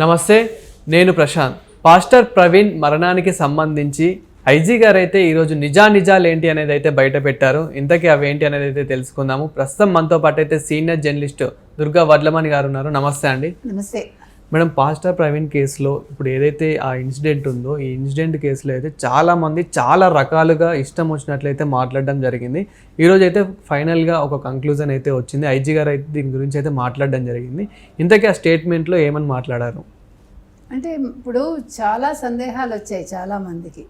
నమస్తే నేను ప్రశాంత్. పాస్టర్ ప్రవీణ్ మరణానికి సంబంధించి ఐజీ గారు అయితే ఈరోజు నిజానిజాలు ఏంటి అనేది అయితే బయట పెట్టారు ఇంతకీ అవి ఏంటి అనేది అయితే తెలుసుకుందాము. ప్రస్తుతం మనతో పాటు అయితే సీనియర్ జర్నలిస్ట్ దుర్గా వడ్లమణి గారు ఉన్నారు. నమస్తే అండి. నమస్తే. మేడం పాస్టర్ ప్రవీణ్ కేసులో ఇప్పుడు ఏదైతే ఆ ఇన్సిడెంట్ ఉందో ఈ ఇన్సిడెంట్ కేసులో అయితే చాలామంది చాలా రకాలుగా ఇష్టం వచ్చినట్లయితే మాట్లాడడం జరిగింది. ఈరోజు అయితే ఫైనల్గా ఒక కంక్లూజన్ అయితే వచ్చింది. ఐజీ గారు అయితే దీని గురించి అయితే మాట్లాడడం జరిగింది. ఇంతకీ ఆ స్టేట్మెంట్లో ఏమని మాట్లాడారు? అంటే ఇప్పుడు చాలా సందేహాలు వచ్చాయి చాలామందికి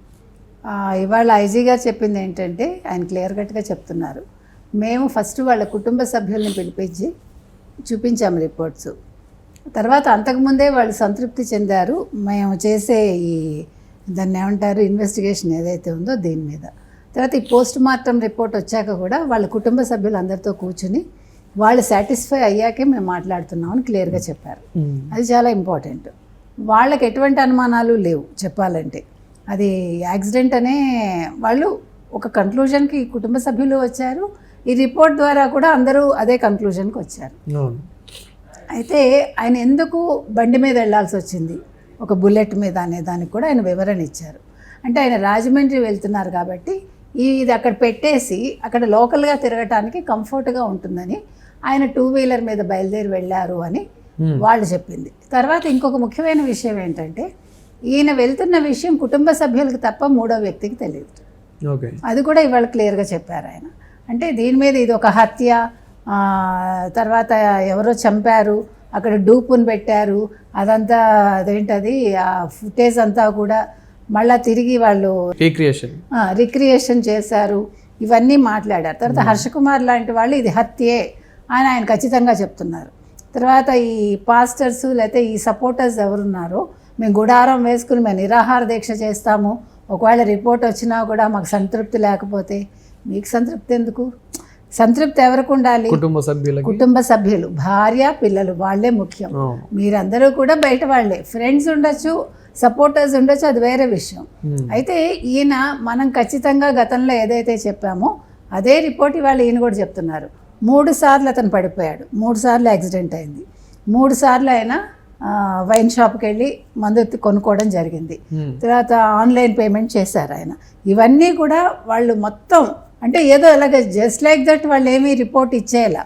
ఇవాళ ఐజీ గారు చెప్పింది ఏంటంటే ఆయన క్లియర్ కట్గా చెప్తున్నారు. మేము ఫస్ట్ వాళ్ళ కుటుంబ సభ్యుల్ని పిలిపించి చూపించాము రిపోర్ట్స్ తర్వాత అంతకుముందే వాళ్ళు సంతృప్తి చెందారు. మేము చేసే ఈ దాన్ని ఏమంటారు? ఇన్వెస్టిగేషన్ ఏదైతే ఉందో దీని మీద. తర్వాత ఈ పోస్ట్ మార్టం రిపోర్ట్ వచ్చాక కూడా వాళ్ళ కుటుంబ సభ్యులందరితో కూర్చుని వాళ్ళు సాటిస్ఫై అయ్యాకే మేము మాట్లాడుతున్నామని క్లియర్గా చెప్పారు. అది చాలా ఇంపార్టెంట్ వాళ్ళకి ఎటువంటి అనుమానాలు లేవు చెప్పాలంటే. అది యాక్సిడెంట్ అనే వాళ్ళు ఒక కంక్లూజన్కి కుటుంబ సభ్యులు వచ్చారు. ఈ రిపోర్ట్ ద్వారా కూడా అందరూ అదే కంక్లూజన్కి వచ్చారు. అయితే ఆయన ఎందుకు బండి మీద వెళ్ళాల్సి వచ్చింది? ఒక బుల్లెట్ మీద అనే దానికి కూడా ఆయన వివరణ ఇచ్చారు. అంటే ఆయన రాజమండ్రి వెళ్తున్నారు కాబట్టి ఈ ఇది అక్కడ పెట్టేసి అక్కడ లోకల్గా తిరగటానికి కంఫర్ట్గా ఉంటుందని ఆయన టూ వీలర్ మీద బయలుదేరి వెళ్ళారు అని Hmm. వాళ్ళు చెప్పింది. తర్వాత ఇంకొక ముఖ్యమైన విషయం ఏంటంటే ఈయన వెళ్తున్న విషయం కుటుంబ సభ్యులకు తప్ప మూడో వ్యక్తికి తెలియదు. అది కూడా ఇవాళ క్లియర్గా చెప్పారు ఆయన. అంటే దీని మీద ఇది ఒక హత్య తర్వాత ఎవరో చంపారు అక్కడ డూపుని పెట్టారు అదంతా అదేంటది ఆ ఫుటేజ్ అంతా కూడా మళ్ళా తిరిగి వాళ్ళు రీక్రియేషన్ రిక్రియేషన్ చేశారు. ఇవన్నీ మాట్లాడారు. తర్వాత హర్షకుమార్ లాంటి వాళ్ళు ఇది హత్యే అని ఆయన ఖచ్చితంగా చెప్తున్నారు. తర్వాత ఈ పాస్టర్స్ లేకపోతే ఈ సపోర్టర్స్ ఎవరున్నారో మేము గుడారం వేసుకుని మేము నిరాహార దీక్ష చేస్తాము. ఒకవేళ రిపోర్ట్ వచ్చినా కూడా మాకు సంతృప్తి లేకపోతే మీకు సంతృప్తి ఎందుకు? సంతృప్తి ఎవరికి ఉండాలి? కుటుంబ సభ్యులకి. కుటుంబ సభ్యులు భార్య పిల్లలు వాళ్ళే ముఖ్యం. మీరందరూ కూడా బయట వాళ్ళే. ఫ్రెండ్స్ ఉండొచ్చు సపోర్టర్స్ ఉండొచ్చు అది వేరే విషయం. అయితే ఈయన మనం ఖచ్చితంగా గతంలో ఏదైతే చెప్పామో అదే రిపోర్ట్ ఇవాళ ఈయన కూడా చెప్తున్నారు. మూడు సార్లు అతను పడిపోయాడు. మూడు సార్లు యాక్సిడెంట్ అయింది. మూడు సార్లు ఆయన వైన్ షాప్కి వెళ్ళి మందు కొనుక్కోవడం జరిగింది. తర్వాత ఆన్లైన్ పేమెంట్ చేశారు ఆయన. ఇవన్నీ కూడా వాళ్ళు మొత్తం అంటే ఏదో ఇలాగ జస్ట్ లైక్ దట్ వాళ్ళు ఏమీ రిపోర్ట్ ఇచ్చేయాల.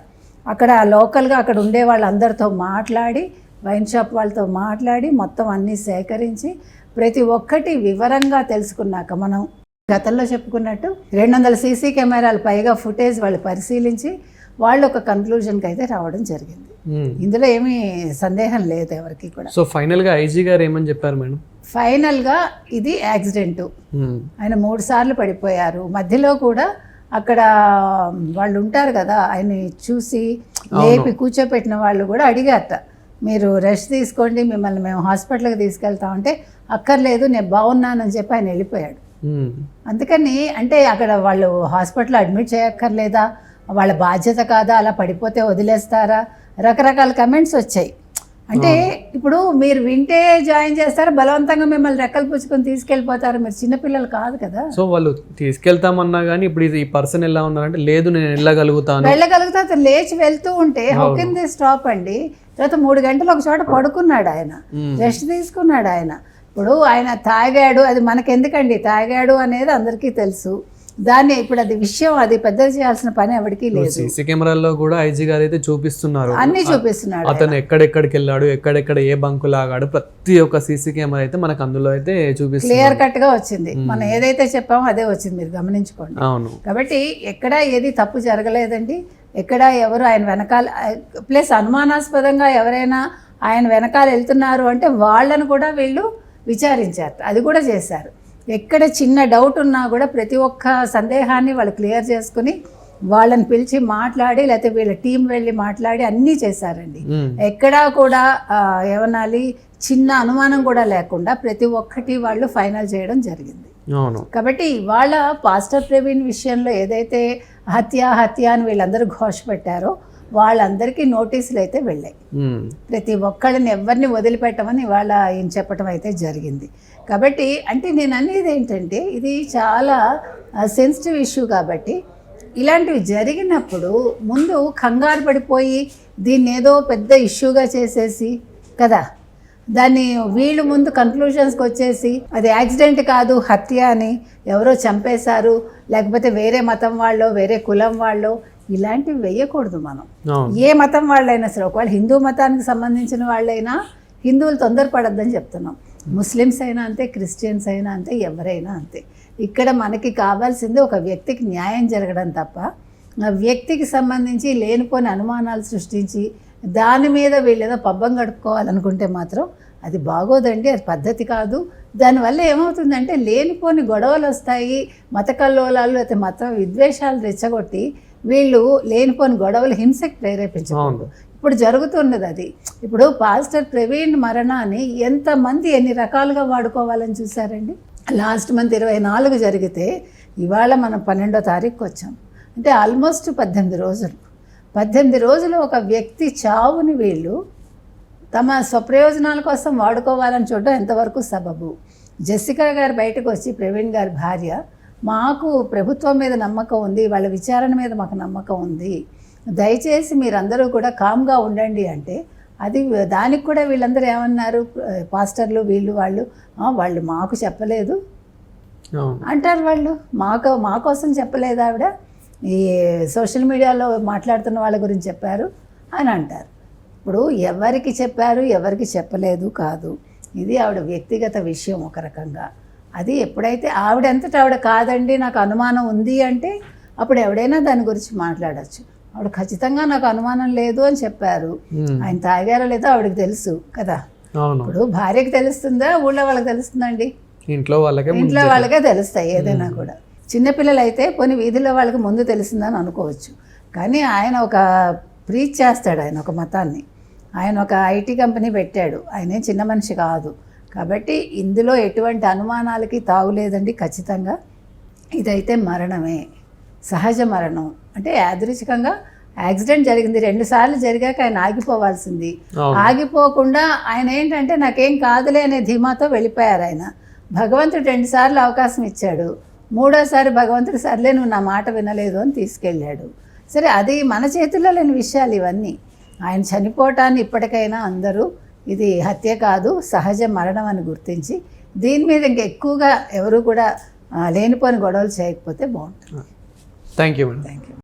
అక్కడ లోకల్గా అక్కడ ఉండే వాళ్ళందరితో మాట్లాడి వైన్ షాప్ వాళ్ళతో మాట్లాడి మొత్తం అన్నీ సేకరించి ప్రతి ఒక్కటి వివరంగా తెలుసుకున్నాక మనం గతంలో చెప్పుకున్నట్టు రెండు వందల సీసీ కెమెరాలు పైగా ఫుటేజ్ వాళ్ళు పరిశీలించి వాళ్ళు ఒక కన్క్లూజన్కి అయితే రావడం జరిగింది. Hmm. ఇందులో ఏమీ సందేహం లేదు ఎవరికి కూడా. సో ఫైనల్గా ఐజీ గారు ఏమని చెప్పారు మేడం? ఫైనల్గా ఇది యాక్సిడెంటు Hmm. ఆయన మూడు సార్లు పడిపోయారు. మధ్యలో కూడా అక్కడ వాళ్ళు ఉంటారు కదా ఆయన్ని చూసి లేపి కూర్చోపెట్టిన వాళ్ళు కూడా అడిగారట. మీరు రెస్ట్ తీసుకోండి మిమ్మల్ని మేము హాస్పిటల్కి తీసుకెళ్తామంటే అక్కర్లేదు నేను బాగున్నానని చెప్పి ఆయన వెళ్ళిపోయాడు. అందుకని అంటే అక్కడ వాళ్ళు హాస్పిటల్ అడ్మిట్ చేయక్కర్లేదా వాళ్ళ బాధ్యత కాదా అలా పడిపోతే వదిలేస్తారా? రకరకాల కమెంట్స్ వచ్చాయి. అంటే ఇప్పుడు మీరు వింటే జాయిన్ చేస్తారు బలవంతంగా మిమ్మల్ని రెక్కలు పుచ్చుకొని తీసుకెళ్ళిపోతారు మీరు చిన్నపిల్లలు కాదు కదా. సో వాళ్ళు తీసుకెళ్తామన్నా కానీ ఇప్పుడు ఈ పర్సన్ ఎలా ఉన్నారంటే లేదు నేను వెళ్ళగలుగుతాను. వెళ్ళగలిగితే లేచి వెళ్తూ ఉంటే హౌ కెన్ ది స్టాప్ అండి? తర్వాత మూడు గంటలు ఒక చోట పడుకున్నాడు ఆయన. రెస్ట్ తీసుకున్నాడు ఆయన. ఇప్పుడు ఆయన తాగాడు అది మనకెందుకండి? తాగాడు అనేది అందరికీ తెలుసు. దాన్ని ఇప్పుడు అది విషయం అది పెద్ద చేయాల్సిన పని ఎవరికీ లేదు. సీసీ కెమెరాల్లో కూడా ఐజీ గారు అయితే చూపిస్తున్నారు. అన్నీ చూపిస్తున్నాడు అతను ఎక్కడెక్కడికి వెళ్ళాడు ఎక్కడెక్కడ ఏ బంకు లాగాడు ప్రతి ఒక్క సీసీ కెమెరా అయితే మనకు అందులో అయితే చూపిస్తుంది క్లియర్ కట్గా వచ్చింది మనం ఏదైతే చెప్పామో అదే వచ్చింది మీరు గమనించుకోండి. అవును. కాబట్టి ఎక్కడ ఏది తప్పు జరగలేదండి. ఎక్కడ ఎవరు ఆయన వెనకాల ప్లస్ అనుమానాస్పదంగా ఎవరైనా ఆయన వెనకాల వెళ్తున్నారు అంటే వాళ్ళను కూడా వీళ్ళు విచారించారు. అది కూడా చేశారు. ఎక్కడ చిన్న డౌట్ ఉన్నా కూడా ప్రతి ఒక్క సందేహాన్ని వాళ్ళు క్లియర్ చేసుకుని వాళ్ళని పిలిచి మాట్లాడి లేకపోతే వీళ్ళ టీం వెళ్ళి మాట్లాడి అన్నీ చేశారండి. ఎక్కడా కూడా ఏమనాలి చిన్న అనుమానం కూడా లేకుండా ప్రతి ఒక్కటి వాళ్ళు ఫైనల్ చేయడం జరిగింది. కాబట్టి ఇవాళ పాస్టర్ ప్రవీణ్ విషయంలో ఏదైతే హత్య హత్య అని వీళ్ళందరూ ఘోష పెట్టారో వాళ్ళందరికీ నోటీసులు అయితే వెళ్ళాయి. ప్రతి ఒక్కళ్ళని ఎవరిని వదిలిపెట్టమని ఇవాళ ఈయన చెప్పడం అయితే జరిగింది. కాబట్టి అంటే నేను అనేది ఏంటంటే ఇది చాలా సెన్సిటివ్ ఇష్యూ కాబట్టి ఇలాంటివి జరిగినప్పుడు ముందు కంగారు పడిపోయి దీన్ని ఏదో పెద్ద ఇష్యూగా చేసేసి కదా? దాన్ని వీళ్ళు ముందు కన్క్లూషన్స్కి వచ్చేసి అది యాక్సిడెంట్ కాదు హత్య అని ఎవరో చంపేశారు లేకపోతే వేరే మతం వాళ్ళు వేరే కులం వాళ్ళు ఇలాంటివి వేయకూడదు మనం. ఏ మతం వాళ్ళైనా సరే ఒకవేళ హిందూ మతానికి సంబంధించిన వాళ్ళైనా హిందువులు తొందరపడద్దని చెప్తున్నాం. ముస్లిమ్స్ అయినా అంతే క్రిస్టియన్స్ అయినా అంతే ఎవరైనా అంతే. ఇక్కడ మనకి కావాల్సింది ఒక వ్యక్తికి న్యాయం జరగడం తప్ప ఆ వ్యక్తికి సంబంధించి లేనిపోని అనుమానాలు సృష్టించి దాని మీద వీళ్ళేదో పబ్బం గడుపుకోవాలనుకుంటే మాత్రం అది బాగోదండి అది పద్ధతి కాదు. దానివల్ల ఏమవుతుందంటే లేనిపోని గొడవలు వస్తాయి మత కల్లోలాలు లేకపోతే మత విద్వేషాలు రెచ్చగొట్టి వీళ్ళు లేనిపోని గొడవలు హింసకి ప్రేరేపించకూడదు. అవును. ఇప్పుడు జరుగుతున్నది అది. ఇప్పుడు పాస్టర్ ప్రవీణ్ మరణాన్ని ఎంతమంది ఎన్ని రకాలుగా వాడుకోవాలని చూసారండి లాస్ట్ మంత్ ఇరవై నాలుగు జరిగితే ఇవాళ మనం పన్నెండో తారీఖుకి వచ్చాం. అంటే ఆల్మోస్ట్ పద్దెనిమిది రోజులు. పద్దెనిమిది రోజులు ఒక వ్యక్తి చావుని వీళ్ళు తమ స్వప్రయోజనాల కోసం వాడుకోవాలని చూడడం ఎంతవరకు సబబు? జెసికా గారు బయటకు వచ్చి ప్రవీణ్ గారి భార్య మాకు ప్రభుత్వం మీద నమ్మకం ఉంది వాళ్ళ విచారణ మీద మాకు నమ్మకం ఉంది. దయచేసి మీరందరూ కూడా కామ్గా ఉండండి అంటే అది దానికి కూడా వీళ్ళందరూ ఏమన్నారు? పాస్టర్లు వీళ్ళు వాళ్ళు "ఆ, వాళ్ళు మాకు చెప్పలేదు. అంటారు వాళ్ళు. మాకు మా కోసం చెప్పలేదు ఆవిడ. ఈ సోషల్ మీడియాలో మాట్లాడుతున్న వాళ్ళ గురించి చెప్పారు అని అంటారు. ఇప్పుడు ఎవరికి చెప్పారు ఎవరికి చెప్పలేదు కాదు. ఇది ఆవిడ వ్యక్తిగత విషయం ఒక రకంగా. అది ఎప్పుడైతే ఆవిడంతటా ఆవిడ కాదండి నాకు అనుమానం ఉంది అంటే అప్పుడు ఎవడైనా దాని గురించి మాట్లాడచ్చు. ఆవిడ ఖచ్చితంగా నాకు అనుమానం లేదు అని చెప్పారు. ఆయన తాగారో లేదో ఆవిడకి తెలుసు కదా. ఇప్పుడు భార్యకి తెలుస్తుందా? ఊళ్ళో వాళ్ళకి తెలుస్తుందండి? ఇంట్లో వాళ్ళకే ఇంట్లో వాళ్ళకే తెలుస్తాయి ఏదైనా కూడా. చిన్నపిల్లలు అయితే కొన్ని వీధిలో వాళ్ళకి ముందు తెలిసిందని అనుకోవచ్చు. కానీ ఆయన ఒక ప్రీచ్ చేస్తాడు ఆయన ఒక మతాన్ని. ఆయన ఒక ఐటీ కంపెనీ పెట్టాడు. ఆయన చిన్న మనిషి కాదు. కాబట్టి ఇందులో ఎటువంటి అనుమానాలకి తావులేదండి ఖచ్చితంగా. ఇదైతే మరణమే. సహజ మరణం. అంటే యాదృచ్ఛికంగా యాక్సిడెంట్ జరిగింది. రెండు సార్లు జరిగాక ఆయన ఆగిపోవాల్సింది. ఆగిపోకుండా ఆయన ఏంటంటే నాకేం కాదులే అనే ధీమాతో వెళ్ళిపోయారు ఆయన. భగవంతుడు రెండు సార్లు అవకాశం ఇచ్చాడు. మూడోసారి భగవంతుడు సర్లే నువ్వు నా మాట వినలేదు అని తీసుకెళ్ళాడు. సరే అది మన చేతుల్లో లేని విషయాలు ఇవన్నీ. ఆయన చనిపోవటాన్ని ఇప్పటికైనా అందరూ ఇది హత్య కాదు సహజ మరణం అని గుర్తించి దీని మీద ఇంకా ఎక్కువగా ఎవరు కూడా లేనిపోని గొడవలు చేయకపోతే బాగుంటుంది. Thank you thank you